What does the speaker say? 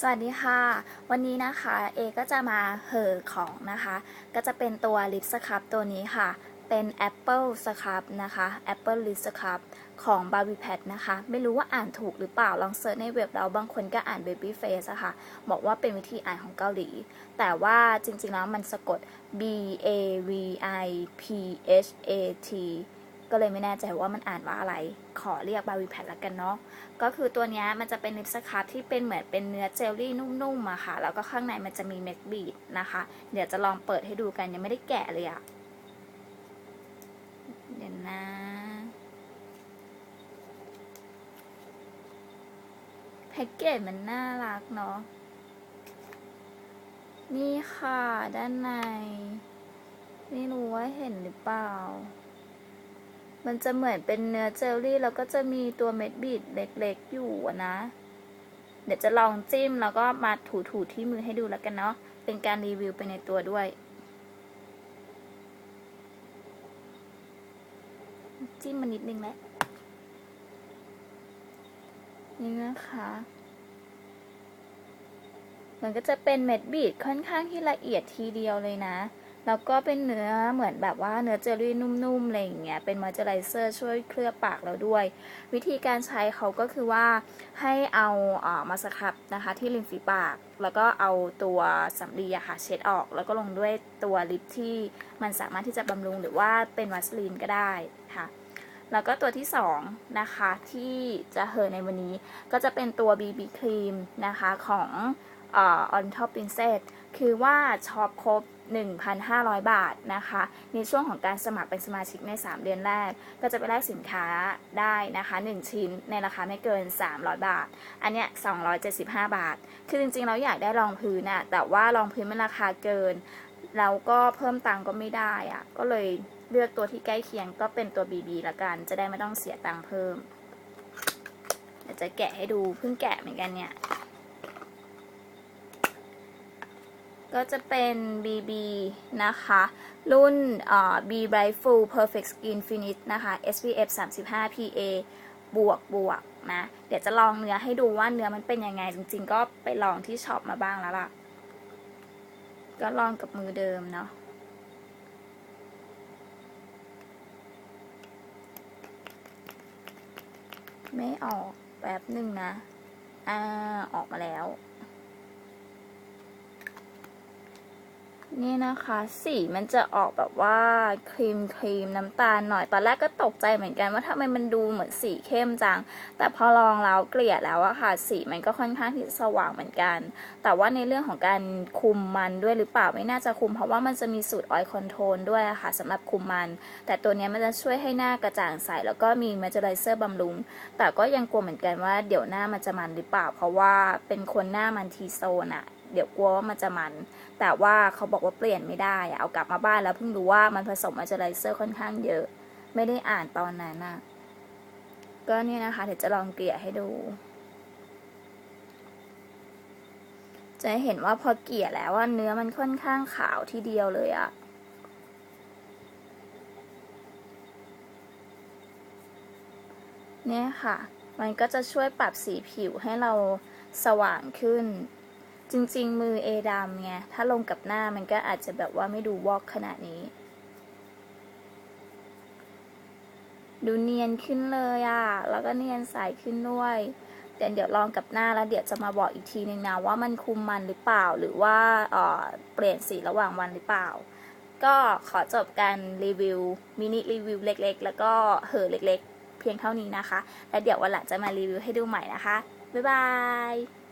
สวัสดีค่ะ วันนี้นะคะเอก็จะมาเหอของนะคะ ก็จะเป็นตัวลิปสครับตัวนี้ค่ะ เป็น Apple Scrub นะคะ Apple Lip Scrub ของ b a r b i e Pad นะคะ ไม่รู้ว่าอ่านถูกหรือเปล่า ลองเซิร์ชในเว็บเราบางคนก็อ่าน Baby Face อะค่ะ บอกว่าเป็นวิธีอ่านของเกาหลี แต่ว่าจริงๆแล้วมันสะกด B A V I P H A T เลยไม่แน่ใจว่ามันอ่านว่าอะไร ขอเรียกบาวีแพดละกันเนาะ ก็คือตัวนี้มันจะเป็นลิปสครับที่เป็นเหมือนเป็นเนื้อเจลลี่นุ่มๆอะค่ะ แล้วก็ข้างในมันจะมีเม็ดบีดนะคะ เดี๋ยวจะลองเปิดให้ดูกันยังไม่ได้แกะเลยอะเดี๋ยวนะ แพ็กเกจมันน่ารักเนาะ นี่ค่ะด้านใน ไม่รู้ว่าเห็นหรือเปล่า มันจะเหมือนเป็นเนื้อเจลลี่แล้วก็จะมีตัวเม็ดบีดเล็กๆอยู่นะ เดี๋ยวจะลองจิ้มแล้วก็มาถูๆที่มือให้ดูแล้วกันเนาะ เป็นการรีวิวไปในตัวด้วย จิ้มมานิดนึงแล้วนี่นะคะมันก็จะเป็นเม็ดบีดค่อนข้างที่ละเอียดทีเดียวเลยนะ แล้วก็เป็นเนื้อเหมือนแบบว่าเนื้อเจลลี่นุ่มๆอะไรอย่างเงี้ยเป็นมอยเจอไรเซอร์ช่วยเคลือบปากเราด้วย วิธีการใช้เขาก็คือว่าให้เอาเออมาสครับนะคะที่ริมฝีปาก แล้วก็เอาตัวสำลีอะค่ะเช็ดออก แล้วก็ลงด้วยตัวลิปที่มันสามารถที่จะบำรุงหรือว่าเป็นวัสลีนก็ได้ค่ะแล้วก็ตัวที่สองนะคะที่จะเหอในวันนี้ก็จะเป็นตัว BB ครีมนะคะของออนท็อป Princess คือว่าช็อปครบ 1,500 บาทนะคะ ในช่วงของการสมัครเป็นสมาชิกใน 3 เดือนแรก ก็จะไปแลกสินค้าได้นะคะ 1 ชิ้นในราคาไม่เกิน 300 บาท อันเนี้ย275 บาท คือจริงๆ เราอยากได้รองพื้นอะแต่ว่ารองพื้นมันราคาเกินแล้วก็เพิ่มตังก็ไม่ได้อะก็เลยเลือกตัวที่ใกล้เคียงก็เป็นตัว BB ละกัน จะได้ไม่ต้องเสียตังค์เพิ่มเดี๋ยวจะแกะให้ดูเพิ่งแกะเหมือนกันเนี่ย ก็จะเป็น BB นะคะ รุ่นเอ่อ B Bright Full Perfect Skin Finish นะคะ SPF 35 PA บวกบวกนะ เดี๋ยวจะลองเนื้อให้ดูว่าเนื้อมันเป็นยังไง จริงๆ ก็ไปลองที่ช็อปมาบ้างแล้วล่ะ ก็ลองกับมือเดิมเนาะไม่ออกแป๊บหนึ่งนะ อ่า ออกมาแล้ว นี่นะคะ สีมันจะออกแบบว่าครีมครีมน้ำตาลหน่อย ตอนแรกก็ตกใจเหมือนกันว่าทำไมมันดูเหมือนสีเข้มจัง แต่พอลองแล้วเกลี่ยแล้วอะค่ะ สีมันก็ค่อนข้างที่จะสว่างเหมือนกัน แต่ว่าในเรื่องของการคุมมันด้วยหรือเปล่าไม่น่าจะคุม เพราะว่ามันจะมีสูตรออยล์คอนโทรลด้วยอะค่ะสำหรับคุมมัน แต่ตัวนี้มันจะช่วยให้หน้ากระจ่างใสแล้วก็มีมอยเจอไรเซอร์บำรุง แต่ก็ยังกลัวเหมือนกันว่าเดี๋ยวหน้ามันจะมันหรือเปล่า เพราะว่าเป็นคนหน้ามันทีโซนอะ เดี๋ยวกลัวว่ามันจะมัน แต่ว่าเขาบอกว่าเปลี่ยนไม่ได้อะเอากลับมาบ้านแล้วเพิ่งรู้ว่ามันผสมมอเจอไรเซอร์ค่อนข้างเยอะ ไม่ได้อ่านตอนนั้นอะก็เนี่ยนะคะเดี๋ยวจะลองเกลี่ยให้ดู จะเห็นว่าพอเกลี่ยแล้วว่าเนื้อมันค่อนข้างขาวทีเดียวเลยอะเนี่ยค่ะ มันก็จะช่วยปรับสีผิวให้เราสว่างขึ้น จริง ๆ มือเอดำไง ถ้าลงกับหน้ามันก็อาจจะแบบว่าไม่ดูวอกขนาดนี้ ดูเนียนขึ้นเลยอะ่ะ แล้วก็เนียนใสขึ้นด้วยแต่เดี๋ยวลองกับหน้าแล้วเดี๋ยวจะมาบอกอีกทีนึงนะว่ามันคุมมันหรือเปล่าหรือว่าเออเปลี่ยนสีระหว่างวันหรือเปล่า ก็ขอจบการรีวิวมินิรีวิวเล็ก ๆ แล้วก็เหอเล็ก ๆ เพียงเท่านี้นะคะ แล้วเดี๋ยววันหลังจะมารีวิวให้ดูใหม่นะคะ บ๊ายบาย